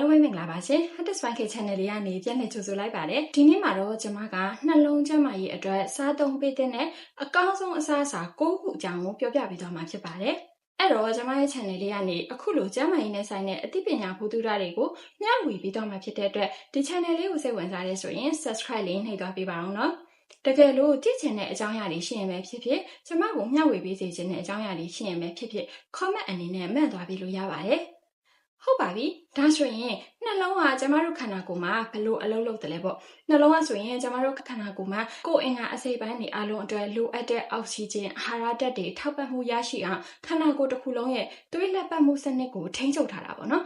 လုံးပဲမင်္ဂလာပါရှင် Hatters Spike Channel လေးကနေပြန်လည်ကြိုဆိုလိုက်ပါတယ်ဒီနေ့မှာတော့ကျွန်မကနှလုံးကျန်းမာရေးအတွက်စားသုံးပေးတဲ့အကောင်းဆုံးအစားအစာ၉ခုအကြောင်းကိုပြောပြပေးသွားမှာဖြစ်ပါတယ်အဲ့တော့ကျွန်မရဲ့ channel လေးကနေအခုလိုကျန်းမာရေးနဲ့ဆိုင်တဲ့အသိပညာဘုသူဒ္ဓတွေကိုမျှဝေပေးသွားမှာဖြစ်တဲ့အတွက်ဒီ channel လေးကိုစိတ်ဝင်စားရဲဆိုရင် subscribe လေးနှိပ်သွားပေးပါအောင်နော်တကယ်လို့ကြည့်ချင်တဲ့အကြောင်းအရာတွေရှိရင်ပဲဖြစ်ဖြစ်ကျမကိုမျှဝေပေးစေချင်တဲ့အကြောင်းအရာတွေရှိရင်ပဲဖြစ်ဖြစ် comment အနေနဲ့မှတ်သွားပေးလို့ရပါတယ် ဟုတ်ပါပြီဒါဆိုရင်နှလုံးကကျမတို့ခန္ဓာကိုယ်မှာဘယ်လိုအလုပ်လုပ်တယ်လဲပေါ့နှလုံးကဆိုရင်ကျမတို့ခန္ဓာကိုယ်မှာကိုယ်အင်္ဂါအစိတ်ပိုင်းတွေအလုံးအတွက်လိုအပ်တဲ့အောက်ဆီဂျင်အာဟာရဓာတ်တွေထောက်ပံ့မှုရရှိအောင်ခန္ဓာကိုယ်တစ်ခုလုံးရဲ့သွေးလက်ပတ်မှုစနစ်ကိုထိန်းချုပ်ထားတာပေါ့နော်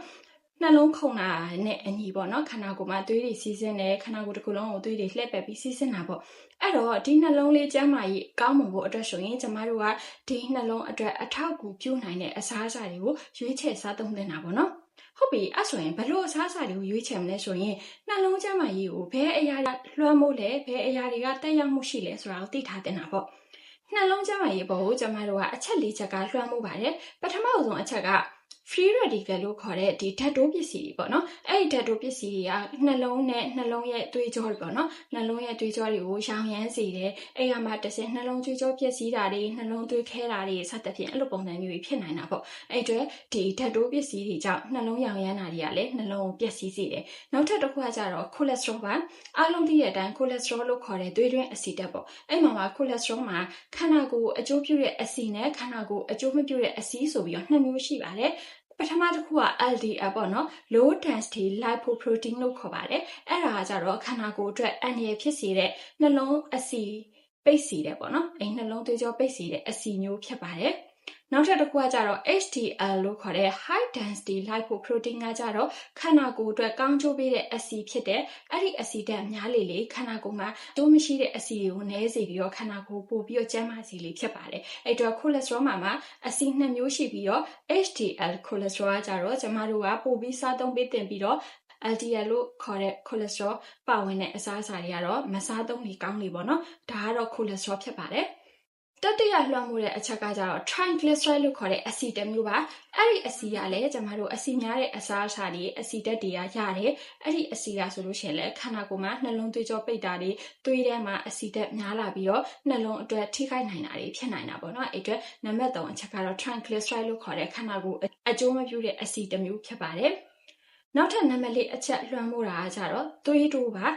နှလုံးခုန်တာနဲ့အညီပေါ့နော်ခန္ဓာကိုယ်မှာသွေးတွေစီးဆင်းတယ်ခန္ဓာကိုယ်တစ်ခုလုံးကိုသွေးတွေလှည့်ပက်ပြီးစီးဆင်းတာပေါ့အဲ့တော့ဒီနှလုံးလေးကျန်းမာရေးကောင်းမွန်ဖို့အတွက်ဆိုရင်ကျမတို့ကဒီနှလုံးအတွက်အထောက်အကူပြုနိုင်တဲ့အစားအစာတွေကိုရွေးချယ်စားသုံးသင့်တာပေါ့နော် ဟုတ်ပြီအဲ့ဆိုရင်ဘလို့အစားအစာတွေကိုရွေးချယ်မလဲဆိုရင်နှလုံးကျန်းမာရေးကိုဘယ်အရာလွှမ်းမိုးလဲဘယ်အရာတွေကတက်ရောက်မှုရှိလဲဆိုတာကိုသိထားတင်တာပေါ့နှလုံးကျန်းမာရေးပေါ်ကိုကျမတို့ကအချက်၄ချက်ကလွှမ်းမိုးပါတယ်ပထမဆုံးအချက်က free radical လို့ခေါ်တဲ့ဒီဓာတ်တိုးပစ္စည်းတွေပေါ့နော်အဲ့ဒီဓာတ်တိုးပစ္စည်းတွေကနှလုံးနဲ့နှလုံးရဲ့သွေးကြောတွေပေါ့နော်နှလုံးရဲ့သွေးကြောတွေကိုရောင်ရမ်းစေတယ်အဲ့ကမှတစ်စင်နှလုံးသွေးကြောပျက်စီးတာတွေနှလုံးသွေးခဲတာတွေစသဖြင့်အဲ့လိုပုံစံမျိုးတွေဖြစ်နိုင်တာပေါ့အဲ့အတွက်ဒီဓာတ်တိုးပစ္စည်းတွေကြောင့်နှလုံးရောင်ရမ်းတာတွေကလည်းနှလုံးကိုပျက်စီးစေတယ်နောက်ထပ်တစ်ခုကကြတော့ cholesterol ပါအားလုံးသိတဲ့အတိုင်း cholesterol လို့ခေါ်တဲ့သွေးတွင်းအဆီဓာတ်ပေါ့အဲ့မှာမှာ cholesterol မှာခန္ဓာကိုယ်အကျိုးပြုတဲ့အဆီနဲ့ခန္ဓာကိုယ်အကျိုးမပြုတဲ့အဆီဆိုပြီးတော့နှစ်မျိုးရှိပါတယ် ပထမတစ်ခုက LDL ပေါ့နော် low density lipoprotein လို့ခေါ်ပါတယ်အဲ့ဒါကကြတော့ခန္ဓာကိုယ်အတွက်အန္တရာယ်ဖြစ်စေတဲ့နှလုံးအဆီပိတ်စီတယ်ပေါ့နော်အဲ့နှလုံးသွေးကြောပိတ်စီတဲ့အဆီမျိုးဖြစ်ပါတယ် နောက်ထပ်တစ်ခုကကြတော့ HDL လို့ခေါ်တဲ့ high density lipoprotein ကကြတော့ခန္ဓာကိုယ်အတွက်ကောင်းကျိုးပေးတဲ့အဆီဖြစ်တဲ့အဲ့ဒီအဆီဓာတ်များလေလေခန္ဓာကိုယ်မှာတိုးမရှိတဲ့အဆီတွေကိုနည်းစေပြီးတော့ခန္ဓာကိုယ်ပို့ပြီးတော့ကျန်းမာစေလေဖြစ်ပါတယ်အဲ့တော့ cholesterol မှာမှာအဆီနှစ်မျိုးရှိပြီးတော့ HDL cholesterol ကကြတော့ကျမတို့ကပို့ပြီးစားသုံးပေးတင်ပြီးတော့ LDL လို့ခေါ်တဲ့ cholesterol ပါဝင်တဲ့အစားအစာတွေကတော့မစားသုံးလေကောင်းလေပေါ့နော်ဒါကတော့ cholesterol ဖြစ်ပါတယ် တတိယလွှမ်းမိုးတဲ့အချက်ကကြတော့ triglyceride လို့ခေါ်တဲ့အဆီတစ်မျိုးပါအဲ့ဒီအဆီကလည်းကျမတို့အဆီများတဲ့အစားအစာတွေအဆီတက်တွေကရတယ်အဲ့ဒီအဆီကဆိုလို့ရှိရင်လည်းခန္ဓာကိုယ်မှာနှလုံးသွေးကြောပိတ်တာတွေသွေးထဲမှာအဆီတက်များလာပြီးတော့နှလုံးအတွက်ထိခိုက်နိုင်တာတွေဖြစ်နိုင်တာပေါ့နော်အဲ့အတွက်နံပါတ်3အချက်ကတော့ triglyceride လို့ခေါ်တဲ့ခန္ဓာကိုယ်အကျိုးမပြုတဲ့အဆီတစ်မျိုးဖြစ်ပါတယ်နောက်ထပ်နံပါတ်၄အချက်လွှမ်းမိုးတာကကြတော့သွေးတိုးပါ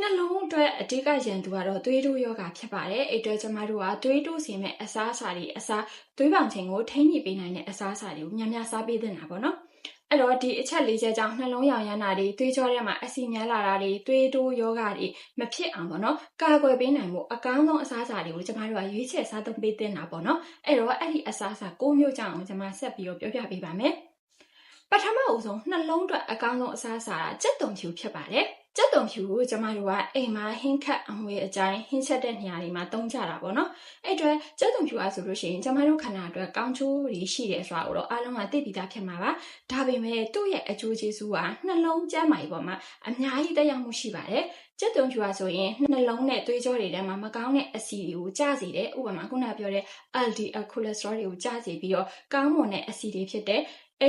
နှလုံးအတွက်အဓိကရန်သူကတော့သွေးတိုးယောဂဖြစ်ပါတယ်။အဲ့အတွက်ကျမတို့ကသွေးတိုးစီမဲ့အစားအစာတွေအစားသွေးပေါင်ချိန်ကိုထိန်းညှိပေးနိုင်တဲ့အစားအစာတွေကိုများများစားပေးသင့်တာပေါ့နော်။အဲ့တော့ဒီအချက်လေးချက်ကြောင့်နှလုံးရောင်ရမ်းတာတွေသွေးကြောထဲမှာအဆီများလာတာတွေသွေးတိုးယောဂတွေမဖြစ်အောင်ပေါ့နော်။ကာကွယ်ပေးနိုင်မှုအကောင်းဆုံးအစားအစာတွေကိုကျမတို့ကရွေးချယ်စားသုံးပေးသင့်တာပေါ့နော်။အဲ့တော့အဲ့ဒီအစားအစာ၉မျိုးကြောင့်ကျမဆက်ပြီးတော့ပြောပြပေးပါမယ်။ပထမအဆုံးနှလုံးအတွက်အကောင်းဆုံးအစားအစာကကြက်သွန်ဖြူဖြစ်ပါတယ်။ ကြက်သွန်ဖြူကိုကျမတို့ကအိမ်မှာဟင်းခတ်အမွေအကြိုင်ဟင်းချက်တဲ့နေရာတွေမှာသုံးကြတာပေါ့နော်အဲ့အတွက်ကြက်သွန်ဖြူအားဆိုလို့ရှိရင်ကျမတို့ခန္ဓာအတွက်ကောင်းကျိုးတွေရှိတယ်ဆိုတာကိုတော့အားလုံးကသိပြီးသားဖြစ်မှာပါဒါပေမဲ့သူ့ရဲ့အကျိုးကျေးဇူးကနှလုံးကျန်းမာရေးပေါ်မှာအများကြီးတက်ရောက်မှုရှိပါတယ်ကြက်သွန်ဖြူအားဆိုရင်နှလုံးနဲ့သွေးကြောတွေထဲမှာမကောင်းတဲ့အဆီတွေကိုကျစေတယ်ဥပမာခုနပြောတဲ့ LDL cholesterol တွေကိုကျစေပြီးတော့ကောင်းမွန်တဲ့အဆီတွေဖြစ်တဲ့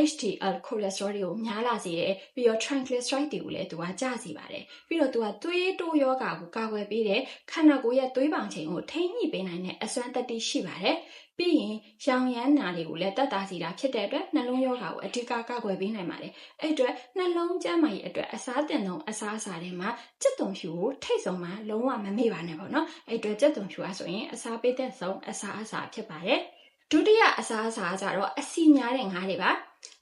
HDL cholesterol တွေကိုများလာစေတယ်ပြီးတော့ triglyceride တွေကိုလည်းသူကကျစေပါတယ်ပြီးတော့သူကသွေးတိုးယောဂါကိုကာကွယ်ပေးတယ်ခန္ဓာကိုယ်ရဲ့သွေးပေါင်ချိန်ကိုထိန်းညှိပေးနိုင်တဲ့အစွမ်းတတ္တိရှိပါတယ်ပြီးရင်ရောင်ရမ်းနာတွေကိုလည်းတက်တာစီတာဖြစ်တဲ့အတွက်နှလုံးယောဂါကိုအဓိကကာကွယ်ပေးနိုင်ပါတယ်အဲ့အတွက်နှလုံးကျန်းမာရေးအတွက်အစားတင်ဆုံးအစားအစာတွေမှာကြက်သွန်ဖြူကိုထိတ်ဆုံးမှာလုံးဝမမေ့ပါနဲ့ပေါ့နော်အဲ့အတွက်ကြက်သွန်ဖြူအားဆိုရင်အစားပေးတဲ့ဆုံးအစားအစာဖြစ်ပါတယ်ဒုတိယအစားအစာကကြတော့အဆီများတဲ့ငါးတွေပါ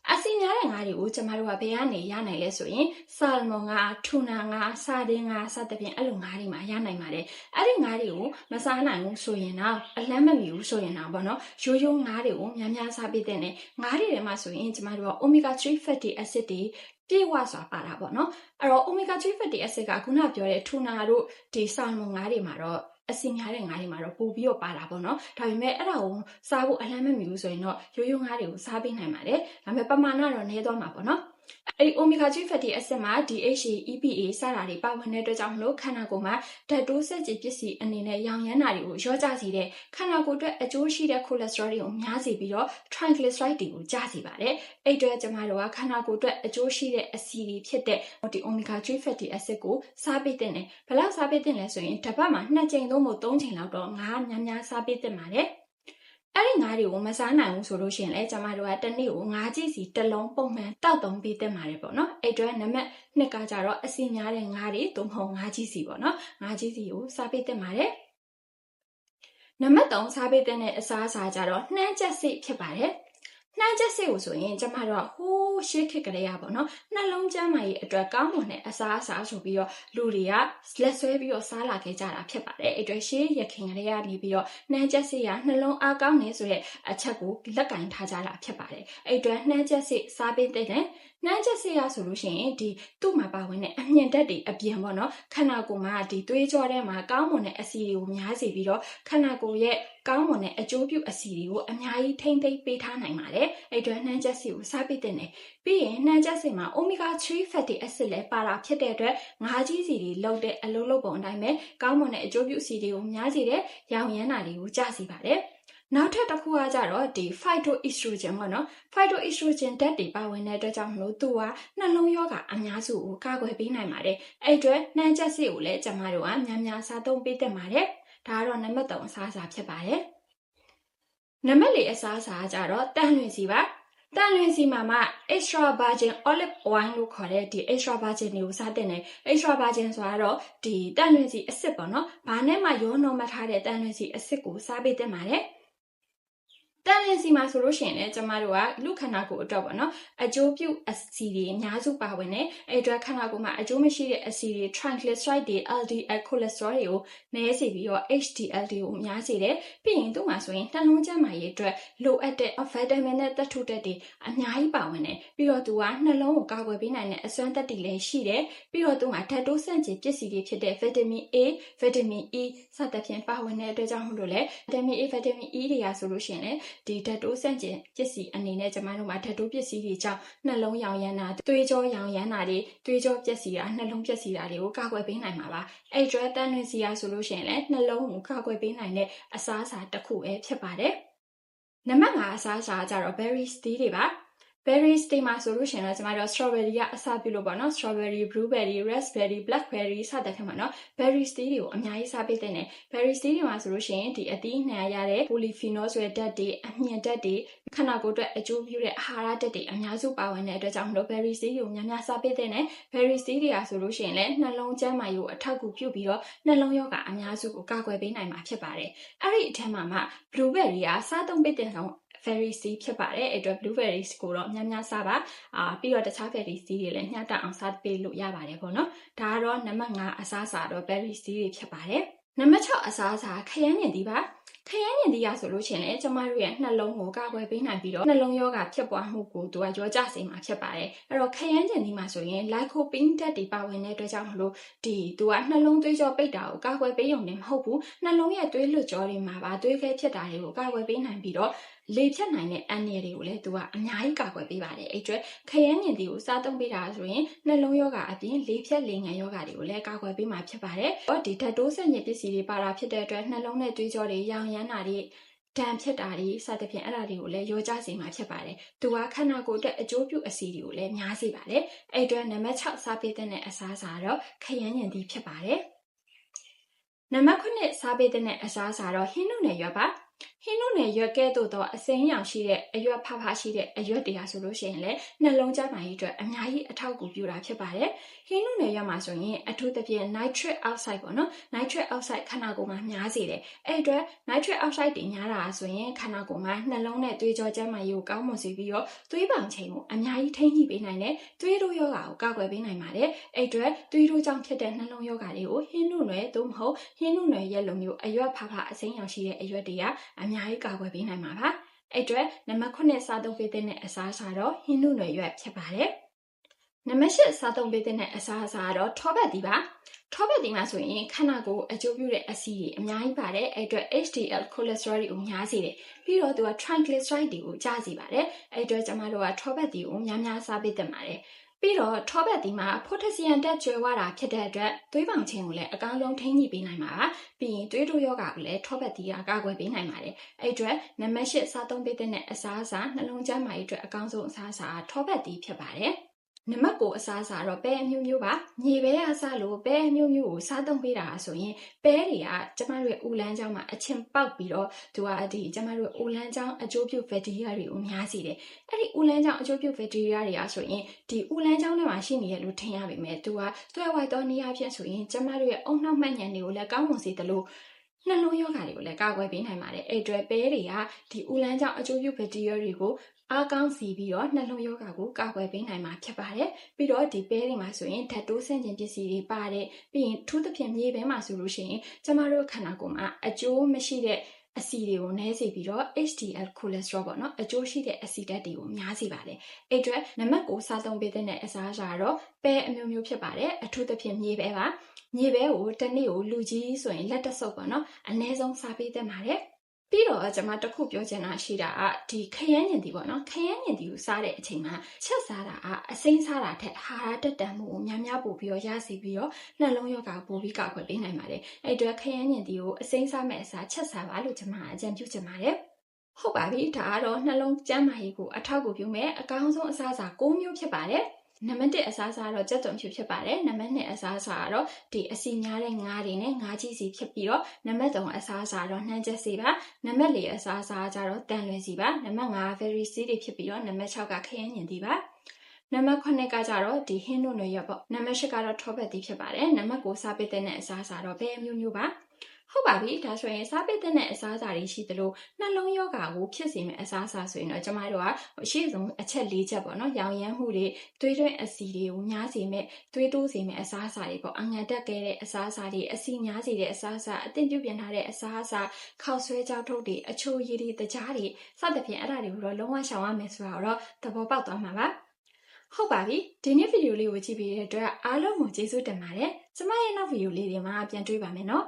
အဆီများတဲ့ငါးတွေကိုကျမတို့ကဘယ်ကနေရနိုင်လဲဆိုရင်ဆာလမွန်ငါးထူနာငါးစာတင်းငါးစသဖြင့်အဲ့လိုငါးတွေမှာရနိုင်ပါတယ်အဲ့ဒီငါးတွေကိုမစားနိုင်ဘူးဆိုရင်တော့အလန်းမမီဘူးဆိုရင်တော့ဗောနော်ရိုးရိုးငါးတွေကိုများများစားပေးတဲ့နဲ့ငါးတွေထဲမှာဆိုရင်ကျမတို့က omega 3 fatty acid တွေပြေဝစွာပါတာပေါ့နော်အဲ့တော့ omega 3 fatty acid ကခုနပြောတဲ့ထူနာတို့ဒီဆာလမွန်ငါးတွေမှာတော့ အစီများတဲ့ငါးတွေမှာတော့ပို့ပြီးတော့ပါတာပေါ့နော်ဒါပေမဲ့အဲ့ဒါကိုစားဖို့အလန့်မမီဘူးဆိုရင်တော့ရိုးရိုးငါးတွေကိုစားပေးနိုင်ပါတယ်ဒါပေမဲ့ပမာဏတော့နည်းသွားမှာပေါ့နော် အဲ့ဒီ omega 3 fatty acid မှာ DHA EPA စတာတွေပါဝင်တဲ့အတွက်ကြောင့်မလို့ခန္ဓာကိုယ်မှာဓာတ်တိုးဆက်ကြည်ပစ္စည်းအနေနဲ့ရောင်ရမ်းတာတွေကိုရောကျစေတဲ့ခန္ဓာကိုယ်အတွက်အကျိုးရှိတဲ့ cholesterol တွေကိုများစေပြီးတော့ triglyceride တွေကိုကျစေပါတယ်အဲ့အတွက်ကျမတို့ကခန္ဓာကိုယ်အတွက်အကျိုးရှိတဲ့အဆီတွေဖြစ်တဲ့ဒီ omega 3 fatty acid ကိုစားပေးတဲ့တယ်ဘယ်လောက်စားပေးတဲ့လဲဆိုရင်တစ်ပတ်မှာ2ချိန်သို့မဟုတ်3ချိန်လောက်တော့ငါးများများစားပေးတဲ့ပါတယ် အဲ့ဒီငါးတွေကိုမစားနိုင်ဘူးဆိုလို့ရှိရင်လည်းကျမတို့ကတစ်နေ့ကိုငါးကြီးစီတစ်လုံးပုံမှန်တောက်သုံးပေးသင့်ပါတယ်ပေါ့နော်အဲ့အတွက်နံပါတ်2ကကြတော့အစီများတဲ့ငါးတွေသို့မဟုတ်ငါးကြီးစီပေါ့နော်ငါးကြီးစီကိုစားပေးသင့်ပါတယ်နံပါတ်3စားပေးတဲ့အစားအစာကြတော့နှမ်းချက်စိတ်ဖြစ်ပါတယ် နှမ်းချက်စိတ်ကိုဆိုရင်ကျမတို့ကဟိုးရှေ့ခေတ်ကလေးရပေါ့နော်နှလုံးကျန်းမာရေးအတွက်ကောင်းမွန်တဲ့အစားအစာဆိုပြီးတော့လူတွေကလက်ဆွဲပြီးတော့စားလာခဲ့ကြတာဖြစ်ပါတယ်အဲ့အတွက်ရှေးရခင်ကလေးကနေပြီးတော့နှမ်းချက်စိတ်ကနှလုံးအားကောင်းနေဆိုတဲ့အချက်ကိုလက်ကင်ထားကြတာဖြစ်ပါတယ်အဲ့အတွက်နှမ်းချက်စိတ်စားပေးတဲ့နှမ်းချက်ဆေးရဆိုလို့ရှိရင်ဒီသူ့မှာပါဝင်တဲ့အမြင့်တက်တွေအပြင်ပေါ့နော်ခန္ဓာကိုယ်မှာဒီသွေးကြောထဲမှာကောင်းမွန်တဲ့အဆီတွေကိုများစေပြီးတော့ခန္ဓာကိုယ်ရဲ့ကောင်းမွန်တဲ့အကျိုးပြုအဆီတွေကိုအများကြီးထိမ့်သိမ့်ပေးထားနိုင်ပါတယ်အဲ့အတွက်နှမ်းချက်ဆေးကိုစားပေးတဲ့နယ်ပြီးရင်နှမ်းချက်ဆေးမှာ omega 3 fatty acid လည်းပါတာဖြစ်တဲ့အတွက်ငါးကြီးစီတွေလောက်တဲ့အလုံးလုံးပုံအတိုင်းပဲကောင်းမွန်တဲ့အကျိုးပြုအဆီတွေကိုများစေတဲ့ရောင်ရမ်းတာတွေကိုကျစေပါတယ်နောက်ထပ်တစ်ခုကကြတော့ဒီ phytoestrogen ပေါ့နော် phytoestrogen ဓာတ်တွေပါဝင်တဲ့အတွက်ကြောင့်မလို့သူကနှလုံးရောဂါအများစုကိုကာကွယ်ပေးနိုင်ပါတယ်အဲ့အတွက်နှမ်းချက်ဆေးကိုလည်းကျမတို့ကများများစားသုံးပေးတတ်ပါတယ် ဒါကတော့နံပါတ်3အစားအစာဖြစ်ပါတယ်နံပါတ်4အစားအစာကကြတော့တန်လွင်စီပါတန်လွင်စီမှာမှ extra virgin olive oil လို့ခေါ်တဲ့ဒီ extra virgin တွေကိုစားတင်တယ် extra virgin ဆိုတာတော့ဒီတန်လွင်စီအစ်စ်ပေါ့နော်။ဘာနဲ့မှရောနှောမထားတဲ့တန်လွင်စီအစ်စ်ကိုစားပေးတင်ပါတယ်။ တန်လင်စီမှာဆိုလို့ရှိရင်လည်းကျမတို့ကလူခန္ဓာကိုယ်အတွက်ပေါ့နော်အကျိုးပြုအဆီတွေအများစုပါဝင်တယ်အဲ့အတွက်ခန္ဓာကိုယ်မှာအကျိုးမရှိတဲ့အဆီတွေ triglyceride တွေ LDL cholesterol တွေကိုနည်းစေပြီးတော့ HDL တွေကိုများစေတယ်ပြီးရင်သူ့မှာဆိုရင်နှလုံးကျန်းမာရေးအတွက်လိုအပ်တဲ့ vitamin နဲ့သတ္ထုတက်တွေအများကြီးပါဝင်တယ်ပြီးတော့သူကနှလုံးကိုကာကွယ်ပေးနိုင်တဲ့အစွမ်းတက်တွေလည်းရှိတယ်ပြီးတော့သူမှာဓာတ်တိုးဆန့်ကျင်ပစ္စည်းတွေဖြစ်တဲ့ vitamin A vitamin E စသဖြင့်ပါဝင်တဲ့အတွက်ကြောင့်မို့လို့လေ vitamin A vitamin E တွေကဆိုလို့ရှိရင်လည်းဒီဓာတ်တိုးဆန့်ကျင်ပစ္စည်းအနေနဲ့ကျမတို့မှာဓာတ်တိုးပစ္စည်းတွေကြောင့်နှလုံးရောင်ရမ်းတာသွေးကြောရောင်ရမ်းတာတွေသွေးကြောပျက်စီးတာနှလုံးပျက်စီးတာတွေကိုကာကွယ်ပေးနိုင်မှာပါအဲ့ကျွဲတန်လွင်စီယာဆိုလို့ရှိရင်လည်းနှလုံးကိုကာကွယ်ပေးနိုင်တဲ့အစားအစာတစ်ခုပဲဖြစ်ပါတယ်နံပါတ်5အစားအစာကကြတော့ berries သီးတွေပါ berries တွေမှာဆိုလို့ရှိရင်တော့ကျမတို့ strawberry ကအစပြုလို့ပေါ့နော် strawberry blueberry raspberry blackberry စသဖြင့်ပေါ့နော် berries တွေကိုအများကြီးစားပေးတဲ့နေ berries တွေမှာဆိုလို့ရှိရင်ဒီအသီးနှံရတဲ့ polyphenol ဆိုတဲ့ဓာတ်တွေအမြင့်ဓာတ်တွေခန္ဓာကိုယ်အတွက်အကျိုးပြုတဲ့အာဟာရဓာတ်တွေအများစုပါဝင်တဲ့အတွက်ကြောင့်မလို့ berries တွေကိုများများစားပေးတဲ့နေ berries တွေကဆိုလို့ရှိရင်လည်းနှလုံးကျန်းမာရေးကိုအထောက်အကူပြုပြီးတော့နှလုံးရောဂါအများစုကိုကာကွယ်ပေးနိုင်မှာဖြစ်ပါတယ်အဲ့ဒီအထက်မှာမှ blueberry ကစားသုံးပေးတဲ့ကောင် berry seed ဖြစ်ပါတယ်အဲ့အတွက် blueberries ကိုတော့များများစားပါအာပြီးတော့တခြား berry seed တွေလည်းညှက်တက်အောင်စားပေးလို့ရပါတယ်ပေါ့နော်ဒါကတော့နံပါတ်5အစားအစာတော့ berry seed တွေဖြစ်ပါတယ်နံပါတ်6အစားအစာခရမ်းညင်သီးပါခရမ်းညင်သီးရဆိုလို့ရှိရင်လည်းကျမတို့ရဲ့နှလုံးကိုကာကွယ်ပေးနိုင်ပြီးတော့နှလုံးရောဂါဖြစ်ပွားမှုကိုသူကရောကြစေမှာဖြစ်ပါတယ်အဲ့တော့ခရမ်းညင်သီးမှာဆိုရင် lycopene ဓာတ်တွေပါဝင်တဲ့အတွက်ကြောင့်မလို့ဒီသူကနှလုံးသွေးကြောပိတ်တာကိုကာကွယ်ပေးရုံနဲ့မဟုတ်ဘူးနှလုံးရဲ့သွေးလွတ်ကြောတွေမှာပါသွေးခဲဖြစ်တာတွေကိုကာကွယ်ပေးနိုင်ပြီးတော့ လေဖြတ်နိုင်တဲ့အန္တရာယ်တွေကိုလည်းသူကအများကြီးကာကွယ်ပေးပါတယ်အဲ့ကျွဲခရမ်းညင်တီကိုစားသုံးပေးတာဆိုရင်နှလုံးရောဂါအပြင်လေဖြတ်လေငန်ရောဂါတွေကိုလည်းကာကွယ်ပေးမှာဖြစ်ပါတယ်။ဟောဒီဓာတ်တိုးဆက်ညစ်ပစ္စည်းတွေပါတာဖြစ်တဲ့အတွက်နှလုံးနဲ့သွေးကြောတွေရောင်ရမ်းတာတွေတန်ဖြစ်တာတွေစသဖြင့်အဲ့ဒါတွေကိုလည်းရောကြစေမှာဖြစ်ပါတယ်။သူကခန္ဓာကိုယ်အတွက်အကျိုးပြုအစီတွေကိုလည်းများစေပါတယ်။အဲ့အတွက်နံပါတ်6စားပေးတဲ့အစားအစာတော့ခရမ်းညင်တီဖြစ်ပါတယ်။နံပါတ်9စားပေးတဲ့အစားအစာတော့ဟင်းနုနယ်ရွက်ပါ။ ဟင်းနုနယ်ရွက်ကဲ့သို့သောအစိမ်းရောင်ရှိတဲ့အရွက်ဖဖရှိတဲ့အရွက်တွေဟာဆိုလို့ရှိရင်လည်းနှလုံးကျန်းမာရေးအတွက်အများကြီးအထောက်အကူပြုတာဖြစ်ပါတယ်။ဟင်းနုနယ်ရွက်မှာဆိုရင်အထူးသဖြင့် nitric oxide ပေါ့နော်။ nitric oxide ခန္ဓာကိုယ်မှာများစေတယ်။အဲ့အတွက် nitric oxide တွေများတာဆိုရင်ခန္ဓာကိုယ်မှာနှလုံးနဲ့သွေးကြောကျန်းမာရေးကိုကောင်းမွန်စေပြီးတော့သွေးပေါင်ချိန်ကိုအများကြီးထိန်းညှိပေးနိုင်တယ်။သွေးတိုးရောဂါကိုကာကွယ်ပေးနိုင်ပါတယ်။အဲ့အတွက်သွေးတိုးကြောင့်ဖြစ်တဲ့နှလုံးရောဂါတွေကိုဟင်းနုနယ်သို့မဟုတ်ဟင်းနုနယ်ရဲ့လိုမျိုးအရွက်ဖဖအစိမ်းရောင်ရှိတဲ့အရွက်တွေကအများကြီးကာကွယ်ပေးနိုင်မှာပါအဲ့အတွက်နံပါတ်9စားသုံးပေးတဲ့အစားအစာတော့ဟင်းနုနယ်ရွက်ဖြစ်ပါတယ်နံပါတ်10စားသုံးပေးတဲ့အစားအစာကတော့ထောပတ်တီပါထောပတ်တီမှာဆိုရင်ခန္ဓာကိုယ်အကျိုးပြုတဲ့အဆီတွေအများကြီးပါတယ်အဲ့အတွက် HDL cholesterol တွေကိုများစေတယ်ပြီးတော့သူက triglyceride တွေကိုကျစေပါတယ်အဲ့အတွက်ကျမတို့ကထောပတ်တီကိုများများစားပေးသင့်ပါတယ် ပြီးတော့ထောပတ်ဒီမှာဖိုတက်ဆီယမ်တက်ကျွဲဝတာဖြစ်တဲ့အတွက်သွေးပေါင်ခြင်းကိုလည်းအကောင်းဆုံးထိန်းညှိပေးနိုင်မှာပါပြီးရင်သွေးတိုးယောဂကိုလည်းထောပတ်ဒီကကာကွယ်ပေးနိုင်ပါတယ်အဲ့အတွက်နံပါတ်၈စားသုံးပေးတဲ့အစားအစာနှလုံးကျန်းမာရေးအတွက်အကောင်းဆုံးအစားအစာထောပတ်ဒီဖြစ်ပါတယ် နမတ်ကိုအစားအစာတော့ပဲအမျိုးမျိုးပါမြေပဲအစားလို့ပဲအမျိုးမျိုးကိုစားသုံးပေးတာဆိုရင်ပဲတွေကကျမတို့ရဲ့ဦးလန်းချောင်းမှာအချင်းပေါက်ပြီးတော့သူကဒီကျမတို့ရဲ့ဦးလန်းချောင်းအကျိုးပြုဘက်တီးရီးယားတွေကိုများစေတယ်အဲ့ဒီဦးလန်းချောင်းအကျိုးပြုဘက်တီးရီးယားတွေကဆိုရင်ဒီဦးလန်းချောင်းထဲမှာရှိနေရလို့ထင်ရပေမဲ့သူကတွဲဝိုက်သောနေရာဖြစ်ဆိုရင်ကျမတို့ရဲ့အုံနှောက်မှတ်ဉာဏ်တွေကိုလည်းကောင်းမွန်စေတယ်လို့နှလုံးယောဂါတွေကိုလည်းကာကွယ်ပေးနိုင်ပါတယ်အဲ့အတွက်ပဲတွေကဒီဦးလန်းကြောင့်အကျိုးပြုဘက်တီးရီးယားတွေကို အားကောင်းစီပြီးတော့နှလုံးယောဂါကိုကာကွယ်ပေးနိုင်မှာဖြစ်ပါတယ်ပြီးတော့ဒီပဲတွေမှာဆိုရင်ဓာတ်တိုးဆန့်ကျင်ပစ္စည်းတွေပါတယ်ပြီးရင်ထူးသဖြင့်မြေပဲမှာဆိုလို့ရှိရင်ကျမတို့ခန္ဓာကိုယ်မှာအကျိုးမရှိတဲ့အဆီတွေကိုနည်းစေပြီးတော့ HDL cholesterol ပေါ့နော်အကျိုးရှိတဲ့အဆီဓာတ်တွေကိုများစေပါတယ်အဲ့အတွက်နံပါတ်ကိုစားသုံးပေးတဲ့အစားအစာကတော့ပဲအမျိုးမျိုးဖြစ်ပါတယ်အထူးသဖြင့်မြေပဲပါမြေပဲကိုတစ်နေ့ကိုလူကြီးဆိုရင်လက်တဆုပ်ပေါ့နော်အနည်းဆုံးစားပေးသင့်ပါတယ် ပြီးတော့ကျွန်မတခုပြောချင်တာရှိတာကဒီခရမ်းညင်တီပေါ့နော်ခရမ်းညင်တီကိုစားတဲ့အချိန်မှာချက်စားတာကအစိမ်းစားတာထက်ဟာရတက်တန်မှုကိုများများပို့ပြီးတော့ရစီပြီးတော့နှလုံးရောဂါပို့ပြီးကောက်ွယ်ပေးနိုင်ပါတယ်အဲ့အတွက်ခရမ်းညင်တီကိုအစိမ်းစားမဲ့အစားချက်စားပါလို့ကျွန်မအကြံပြုချင်ပါတယ်ဟုတ်ပါပြီဒါကတော့နှလုံးကျန်းမာရေးကိုအထောက်အကူပြုမဲ့အကောင်းဆုံးအစားအစာ၉မျိုးဖြစ်ပါတယ် နံပါတ်1အစားအစာတော့ကြက်သွန်ဖြူဖြစ်ပါတယ်နံပါတ်2အစားအစာကတော့ဒီအစီများတဲ့ငါးတွေနဲ့ငါးကြီးစီဖြစ်ပြီးတော့နံပါတ်3အစားအစာတော့နှမ်းချက်စီပါနံပါတ်4အစားအစာကျတော့တန်လွင်စီပါနံပါတ်5 very seed တွေဖြစ်ပြီးတော့နံပါတ်6ကခရမ်းညင်တီပါနံပါတ်9ကကြတော့ဒီဟင်းတို့နွေရက်ပေါ့နံပါတ်10ကတော့ထောပတ်တီဖြစ်ပါတယ်နံပါတ်9စားပစ်တဲ့အစားအစာတော့ဘယ်အမျိုးမျိုးပါ ဟုတ်ပါပြီဒါဆိုရင်စားပစ်တဲ့အစားအစာတွေရှိသလိုနှလုံးယောဂါကိုဖြစ်စေမယ့်အစားအစာဆိုရင်တော့ကျမတို့ကအရှိဆုံးအချက်၄ချက်ပေါ့နော်ရောင်ရမ်းမှုတွေသွေးတွင်းအဆီတွေကိုများစေမယ့်သွေးတိုးစေမယ့်အစားအစာတွေပေါ့အငန်တက်ခဲ့တဲ့အစားအစာတွေအဆီများစေတဲ့အစားအစာအသင့်ပြုပြင်ထားတဲ့အစားအစာခောက်ဆွဲကြောက်ထုတ်တွေအချိုရည်တွေတကြားတွေစသဖြင့်အဲ့ဒါတွေကိုတော့လုံးဝရှောင်ရမယ်ဆိုတာတော့သဘောပေါက်သွားမှာပါဟုတ်ပါပြီဒီနေ့ဗီဒီယိုလေးကိုကြည့်ပြီးတဲ့အတွက်အားလုံးကိုကျေးဇူးတင်ပါတယ်ကျမရဲ့နောက်ဗီဒီယိုလေးတွေမှာပြန်တွေ့ပါမယ်နော်